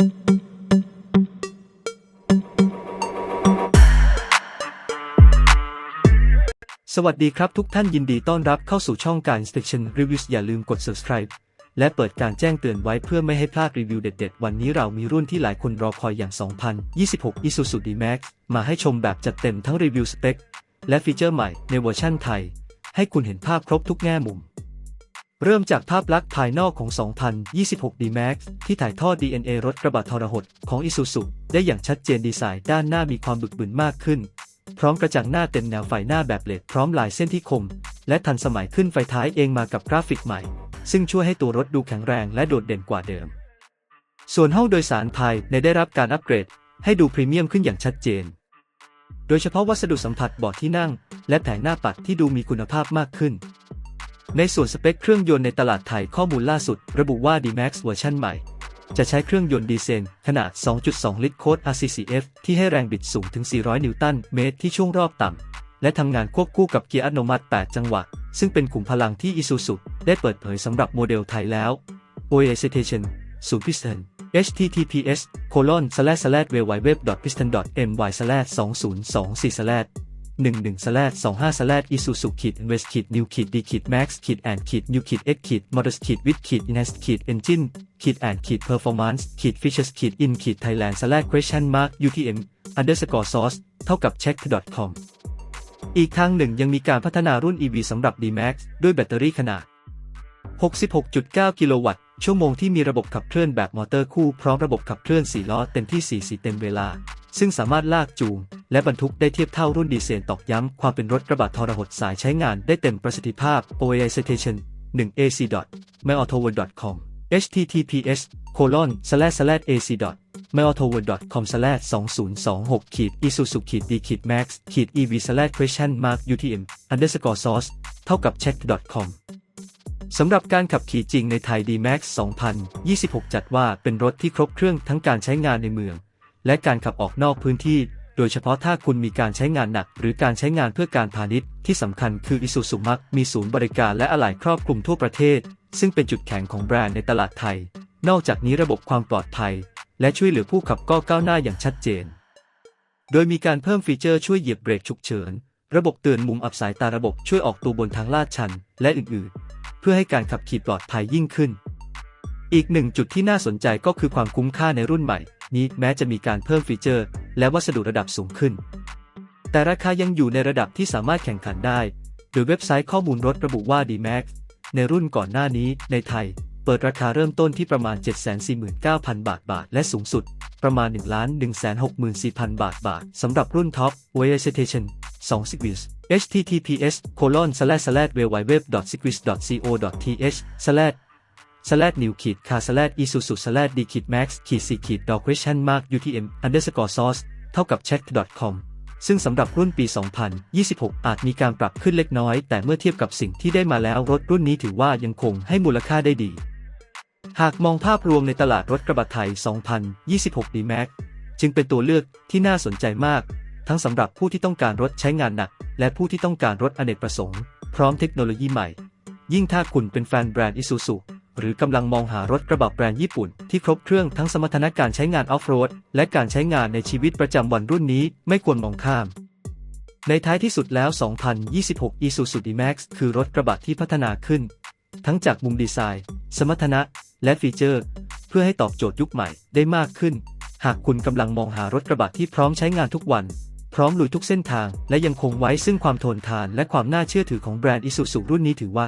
สวัสดีครับทุกท่านยินดีต้อนรับเข้าสู่ช่องการ Inspection Reviews อย่าลืมกด subscribe และเปิดการแจ้งเตือนไว้เพื่อไม่ให้พลาดรีวิวเด็ดๆ วันนี้เรามีรุ่นที่หลายคนรอคอยอย่าง 2026 Isuzu D-Max มาให้ชมแบบจัดเต็มทั้งรีวิวสเปค และฟีเจอร์ใหม่ในเวอร์ชั่นไทย ให้คุณเห็นภาพครบทุกแง่มุม เริ่มจากภาพลักษณ์ภายนอกของ 2026 D-Max ที่ถ่ายทอด DNA รถกระบะทรหดของ Isuzu ได้อย่างชัดเจนดีไซน์ด้านหน้ามีความบึกบึนมากขึ้น พร้อมกระจังหน้าเต็มแนวไฟหน้าแบบเลดพร้อมลายเส้นที่คม และทันสมัยขึ้นไฟท้ายเองมากับกราฟิกใหม่ ซึ่งช่วยให้ตัวรถดูแข็งแรงและโดดเด่นกว่าเดิม ส่วนห้องโดยสารภายในได้รับการอัปเกรด ให้ดูพรีเมียมขึ้นอย่างชัดเจน โดยเฉพาะวัสดุสัมผัสเบาะที่นั่ง และแผงหน้าปัดที่ดูมีคุณภาพมากขึ้น ในส่วนสเปคเครื่องยนต์ในตลาดไทยข้อมูลล่าสุด ระบุว่า D-Max เวอร์ชันใหม่ จะใช้เครื่องยนต์ดีเซลขนาด 2.2 ลิตรโค้ด RCCF ที่ให้แรงบิดสูงถึง 400 นิวตันเมตรที่ช่วงรอบต่ำ และทำงานควบคู่กับเกียร์อัตโนมัติ 8 จังหวะ ซึ่งเป็นขุมพลังที่ Isuzu ได้เปิดเผยสำหรับโมเดลไทยแล้ว OA Citation 0 Piston https colon slash slash www piston my slash 2024 slash 11 slash 25 slash isuzu ขีด invest ขีด new ขีด d ขีด max ขีด and ขีด new ขีด x ขีด models ขีด with ขีด enhanced ขีด engine ขีด and ขีด performance ขีด features ขีด in ขีด thailand slash question mark utm underscore source เท่ากับ check com อีกทางหนึ่งยังมีการพัฒนารุ่น EV สำหรับ D-Max ด้วยแบตเตอรี่ขนาด 66.9 กิโลวัตต์ ชั่วโมงที่มีระบบขับเคลื่อนแบบมอเตอร์คู่พร้อมระบบขับเคลื่อน 4 ล้อเต็มที่ 4 สีเต็มเวลา ซึ่งสามารถลากจูง และบรรทุกได้เทียบเท่ารุ่นดีเซลตอกย้ำความเป็นรถกระบะทรหดสายใช้งานได้เต็มประสิทธิภาพ OAI Citation 1 ac m y a u t o w o r d com https colon slash slash ac m y a u t o w o r d com slash 2026ขีด isuzu ขีด d ขีด max ขีด ev slash question mark utm underscore source เท่ากับ check com สำหรับการขับขี่จริงในไทย D-Max 2026 จัดว่าเป็นรถที่ครบเครื่องทั้งการใช้งานในเมือง และการขับออกนอกพื้นที่ โดยเฉพาะถ้าคุณมีการใช้งานหนัก หรือการใช้งานเพื่อการพาณิชย์ ที่สำคัญคือ Isuzu มักมีศูนย์บริการและอะไหล่ครอบคลุมทั่วประเทศ ซึ่งเป็นจุดแข็งของแบรนด์ในตลาดไทย นอกจากนี้ระบบความปลอดภัย และช่วยเหลือผู้ขับก็ก้าวหน้าอย่างชัดเจน โดยมีการเพิ่มฟีเจอร์ช่วยเหยียบเบรกฉุกเฉิน ระบบเตือนมุมอับสายตาระบบช่วยออกตัวบนทางลาดชัน และอื่นๆ เพื่อให้การขับขี่ปลอดภัยยิ่งขึ้นอีกหนึ่งจุดที่น่าสนใจก็คือความคุ้มค่าในรุ่นใหม่ นี้แม้จะมีการเพิ่มฟีเจอร์ และวัสดุระดับสูงขึ้น แต่ราคายังอยู่ในระดับที่สามารถแข่งขันได้ โดยเว็บไซต์ข้อมูลรถระบุว่า D-Max ในรุ่นก่อนหน้านี้ในไทย เปิดราคาเริ่มต้นที่ประมาณ 749,000 บาทบาท และสูงสุด ประมาณ 1 1 6 4 0 0 0 บาทบาทสำหรับรุ่นท็อป w a y Citation 2 Series https colon slash slash www series co th slash slash new ขีด car slash isuzu slash d ขีด max ขีด c ขีด dog question mark utm underscore source เท่ากับ check com ซึ่งสำหรับรุ่นปี 2026 อาจมีการปรับขึ้นเล็กน้อย แต่เมื่อเทียบกับสิ่งที่ได้มาแล้วรถรุ่นนี้ถือว่ายังคงให้มูลค่าได้ดี หากมองภาพรวมในตลาดรถกระบะไทย 2026 D-Max จึงเป็นตัวเลือกที่น่าสนใจมาก ทั้งสำหรับผู้ที่ต้องการรถใช้งานหนัก และผู้ที่ต้องการรถอเนกประสงค์ พร้อมเทคโนโลยีใหม่ ยิ่งถ้าคุณเป็นแฟนแบรนด์ Isuzu หรือกำลังมองหารถกระบะแบรนด์ญี่ปุ่นที่ครบเครื่องทั้งสมรรถนะการใช้งานออฟโรดและการใช้งานในชีวิตประจำวันรุ่นนี้ไม่ควรมองข้ามในท้ายที่สุดแล้ว 2026 Isuzu D-Max คือรถกระบะที่พัฒนาขึ้น ทั้งจากมุมดีไซน์ สมรรถนะ และฟีเจอร์ เพื่อให้ตอบโจทย์ยุคใหม่ได้มากขึ้น หากคุณกำลังมองหารถกระบะที่พร้อมใช้งานทุกวัน พร้อมลุยทุกเส้นทาง และยังคงไว้ซึ่งความทนทานและความน่าเชื่อถือของแบรนด์ Isuzu รุ่นนี้ถือว่า